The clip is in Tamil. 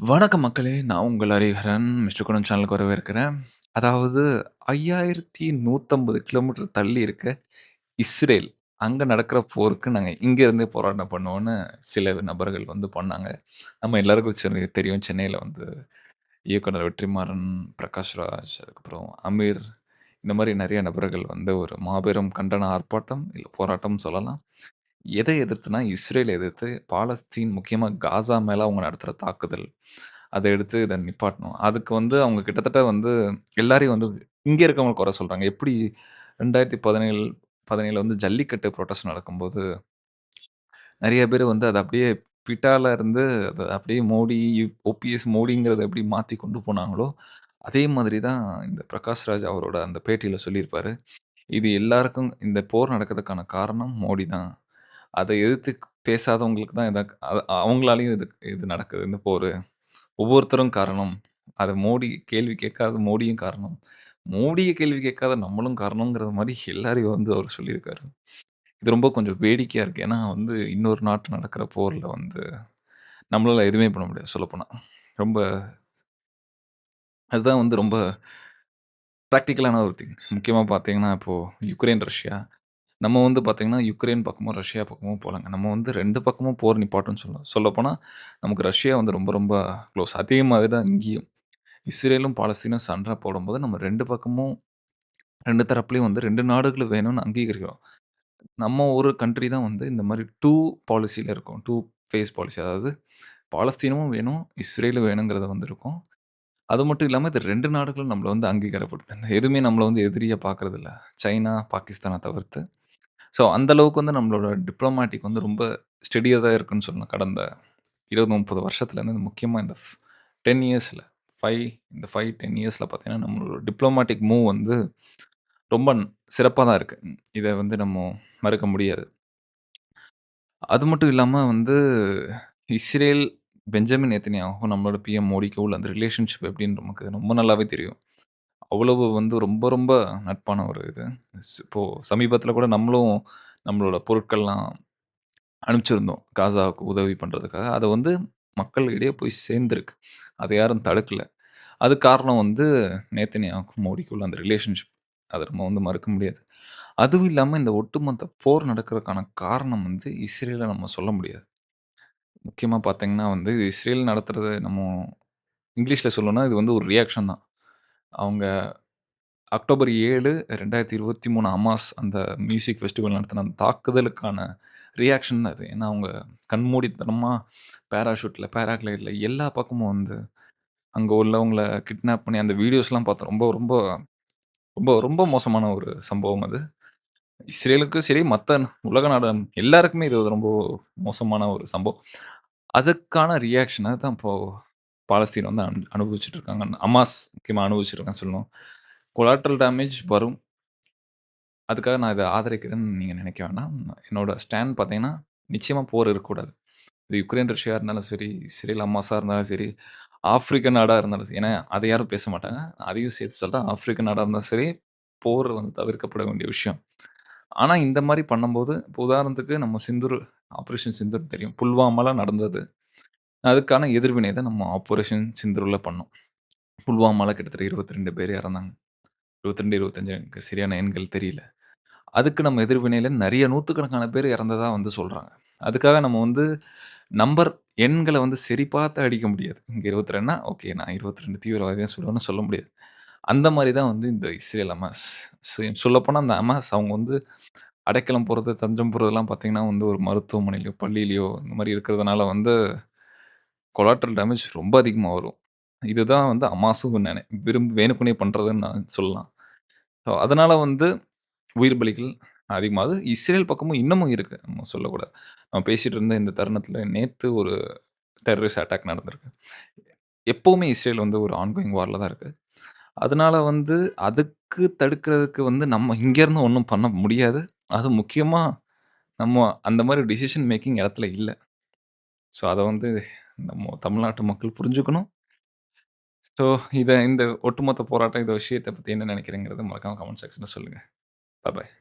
வணக்கம் மக்களே! நான் உங்கள் ஹரிஹரன். மிஸ்டர் குணன் சேனலுக்கு வரவேற்கிறேன். அதாவது 5150 கிலோமீட்டர் தள்ளி இருக்க இஸ்ரேல். அங்க நடக்கிற போருக்கு நாங்க இங்கேருந்தே போராட்டம் பண்ணுவோம்னு சில நபர்கள் வந்து பண்ணாங்க. நம்ம எல்லாருக்கும் சென்னை தெரியும். சென்னையில வந்து இயக்குனர் வெற்றிமாறன், பிரகாஷ் ராஜ், அதுக்கப்புறம் அமீர் இந்த மாரி நெறைய நபர்கள் வந்து ஒரு மாபெரும் கண்டன ஆர்ப்பாட்டம், இல்ல போராட்டம்னு சொல்லலாம். எதை எதிர்த்துனா, இஸ்ரேலை எதிர்த்து பாலஸ்தீன் முக்கியமா காசா மேல அவங்க நடத்துற தாக்குதல். அத எடுத்து இத நிப்பாட்டணும். அதுக்கு வந்து அவங்க கிட்டத்தட்ட வந்து எல்லாரையும் வந்து இங்க இருக்கவங்கள குறை சொல்றாங்க. எப்படி 2017 17 வந்து ஜல்லிக்கட்டு புரொட்டஸ்ட் நடக்கும்போது, நெறைய பேரு வந்து அத அப்படியே பிட்டால இருந்து அத அப்படியே மோடி, ஓபிஎஸ் மோடிங்கிறத எப்படி மாத்தி கொண்டு போனாங்களோ, அதே மாதிரி தான் இந்த பிரகாஷ் ராஜ் அவரோட அந்த பேட்டியில சொல்லியிருப்பாரு. இது எல்லாருக்கும் இந்த போர் நடக்கிறதுக்கான காரணம் மோடி தான். அதை எதிர்த்து பேசாதவங்களுக்கு தான் இதாக அவங்களாலையும் இது இது நடக்குது இந்த போர் ஒவ்வொருத்தரும் காரணம். அதை மோடி கேள்வி கேட்காத மோடியும் காரணம். மோடிய கேள்வி கேட்காத நம்மளும் காரணங்கிற மாதிரி எல்லாரையும் வந்து அவர் சொல்லியிருக்காரு. இது ரொம்ப கொஞ்சம் வேடிக்கையாக இருக்குது ஏன்னா வந்து இன்னொரு நாட்டு நடக்கிற போரில் வந்து நம்மளால் எதுவுமே பண்ண முடியாது சொல்லப்போனால் ரொம்ப அதுதான் வந்து ரொம்ப ப்ராக்டிக்கலான ஒரு திங். முக்கியமாக பார்த்தீங்கன்னா, இப்போது யுக்ரைன், ரஷ்யா. நம்ம வந்து பார்த்தீங்கன்னா, யுக்ரைன் பக்கமும், ரஷ்யா பக்கமும் போலங்க. நம்ம வந்து 2 பக்கமும் போர் நிப்பாட்டும்னு சொல்லலாம். சொல்லப்போனா, நமக்கு ரஷ்யா வந்து ரொம்ப ரொம்ப க்ளோஸ். அதே மாதிரி தான் இங்கேயும். இஸ்ரேலும், பாலஸ்தீனும் சண்டை போடும்போது, நம்ம 2 பக்கமும் 2 தரப்புலயும் வந்து 2 நாடுகளும் வேணும்னு அங்கீகரிக்கிறோம். நம்ம ஒரு கண்ட்ரி தான் வந்து இந்த மாரி 2 பாலிசில இருக்கும் 2 ஃபேஸ் பாலிசி. அதாவது பாலஸ்தீனமும் வேணும், இஸ்ரேலும் வேணுங்கிறத வந்திருக்கும். அது மட்டும் இல்லாம, இது 2 நாடுகளும் நம்மள வந்து அங்கீகாரப்படுத்துது. எதுவுமே நம்மள வந்து எதிரியா பார்க்கறதில்ல. சைனா, பாகிஸ்தான தவிர்த்து. ஸோ, அந்த அளவுக்கு வந்து நம்மளோட டிப்ளமேட்டிக் வந்து ரொம்ப ஸ்டெடியாக தான் இருக்குன்னு சொல்லணும் கடந்த 20, 30 வருஷத்துலேருந்து முக்கியமாக இந்த டென் இயர்ஸில் ஃபைவ் இந்த ஃபைவ் டென் இயர்ஸில் பார்த்தீங்கன்னா, நம்மளோட டிப்ளமேட்டிக் மூவ் வந்து ரொம்ப சிறப்பாக தான் இருக்குது இதை வந்து நம்ம மறுக்க முடியாது. அது மட்டும் இல்லாமல் வந்து இஸ்ரேல், பெஞ்சமின் எத்தனையாகவும் நம்மளோட பிஎம் மோடிக்கு உள்ள அந்த ரிலேஷன்ஷிப் எப்படின்னு நமக்கு ரொம்ப நல்லாவே தெரியும். அவ்வளவு வந்து ரொம்ப ரொம்ப நட்பான ஒரு இது. ஸ் இப்போ சமீபத்தில கூட நம்மளும் நம்மளோட பொருட்கள்லாம் அனுப்பிச்சிருந்தோம். காசாவுக்கு உதவி பண்றதுக்காக. அதை வந்து மக்களிடையே போய் சேர்ந்திருக்கு. அத யாரும் தடுக்கல. அது காரணம் வந்து நேத்தன்யாவுக்கும் மோடிக்குள்ள அந்த ரிலேஷன்ஷிப். அத நம்ம வந்து மறுக்க முடியாது. அதுவும் இல்லாம இந்த ஒட்டுமொத்த போர் நடக்கிறதுக்கான காரணம் வந்து இஸ்ரேல நம்ம சொல்ல முடியாது. முக்கியமா பார்த்தீங்கன்னா வந்து இஸ்ரேல் நடத்துறது நம்ம இங்கிலீஷ்ல சொல்லணும்னா இது வந்து ஒரு ரியாக்ஷன் தான். அவங்க அக்டோபர் ஏழு ரெண்டாயிரத்தி இருபத்தி மூணு அமாஸ் அந்த மியூசிக் ஃபெஸ்டிவல் நடத்தின அந்த தாக்குதலுக்கான ரியாக்ஷன் தான் இது. ஏன்னா, அவங்க கண்மூடித்தனமாக பேராஷூட்டில் பேராக்ளைடில் எல்லா பக்கமும் வந்து அங்கே உள்ளவங்கள கிட்னாப் பண்ணி அந்த வீடியோஸ்லாம் பார்த்தோம். ரொம்ப ரொம்ப ரொம்ப ரொம்ப மோசமான ஒரு சம்பவம் அது. இஸ்ரேலுக்கும் சரி, மற்ற உலக நாடு எல்லாருக்குமே இது ரொம்ப மோசமான ஒரு சம்பவம். அதுக்கான ரியாக்ஷன் தான் இப்போது பாலஸ்தீன் வந்து அனு அனுபவிச்சுட்டு இருக்காங்க. ஹமாஸ் முக்கியமா அனுபவிச்சுட்டு சொல்லணும். கொலாட்ரல் டேமேஜ் வரும். அதுக்காக நான் இத ஆதரிக்கிறேன்னு நீங்க நினைக்க வேண்டாம். என்னோட ஸ்டாண்ட் பார்த்தீங்கன்னா, நிச்சயமா போர் இருக்கக்கூடாது. இது யுக்ரைன், ரஷ்யா இருந்தாலும் சரி, இஸ்ரேல், ஹமாஸா இருந்தாலும் சரி, ஆப்பிரிக்க நாடா இருந்தாலும் சரி. ஏன்னா, அத யாரும் பேச மாட்டாங்க. அதையும் சேர்த்து சொல்றேன். ஆப்பிரிக்க நாடா இருந்தாலும் சரி, போர் வந்து தவிர்க்கப்பட வேண்டிய விஷயம். ஆனா, இந்த மாரி பண்ணும்போது, இப்போ உதாரணத்துக்கு நம்ம சிந்தூர் ஆப்பரேஷன் சிந்தூர் தெரியும். புல்வாமால நடந்தது. அதுக்கான எதிர்வினை தான் நம்ம ஆப்பரேஷன் சிந்தூர்ல பண்ணோம். புல்வாமால கிட்டத்தட்ட 22 பேர் இறந்தாங்க. 22, 25 எனக்கு சரியான எண்கள் தெரியல. அதுக்கு நம்ம எதிர்வினையில் நிறைய நூற்றுக்கணக்கான பேர் இறந்ததா வந்து சொல்கிறாங்க அதுக்காக நம்ம வந்து நம்பர் எண்களை வந்து சரி பார்த்து அடிக்க முடியாது. இங்கே இருபத்தி ரெண்டுனா ஓகே நான் இருபத்தி ரெண்டு தீவிரவாதியாக சொல்லுவேன்னு சொல்ல முடியாது. அந்த மாதிரி தான் வந்து இந்த இஸ்ரேல், அமாஸ் சொல்லப்போனால் அந்த அமாஸ் அவங்க வந்து அடைக்கலம் போகிறது தஞ்சம் போகிறதுலாம் பார்த்திங்கன்னா வந்து ஒரு மருத்துவமனையிலையோ பள்ளியிலையோ இந்த மாதிரி இருக்கிறதுனால வந்து கொலாட்ரல் டேமேஜ் ரொம்ப அதிகமா வரும். இதுதான் வந்து அமாசும் நினை விரும்பி வேணுக்குனே பண்றதுன்னு நான் சொல்லலாம். ஸோ அதனால வந்து உயிர் பலிகள் அதிகமாகுது. இஸ்ரேல் பக்கமும் இன்னமும் இருக்கு. நம்ம சொல்லக்கூடாது. நம்ம பேசிட்டு இருந்த இந்த தருணத்தில நேத்து ஒரு டெரரிஸ்ட் அட்டாக் நடந்திருக்கு. எப்பவுமே இஸ்ரேல் வந்து ஒரு ஆன்கோயிங் வார்ல தான் இருக்கு. அதனால வந்து அதுக்கு தடுக்கிறதுக்கு வந்து நம்ம இங்கேருந்து ஒண்ணும் பண்ண முடியாது. அதுவும் முக்கியமா நம்ம அந்த மாரி டிசிஷன் மேக்கிங் இடத்துல இல்ல. ஸோ அத வந்து நம்ம தமிழ்நாட்டு மக்கள் புரிஞ்சுக்கணும். ஸோ இத இந்த ஒட்டுமொத்த போராட்டம் இந்த விஷயத்த பத்தி என்ன நினைக்கிறீங்கிறத மறக்காம கமெண்ட் செக்ஷன்ல சொல்லுங்க. பாய் பாய்.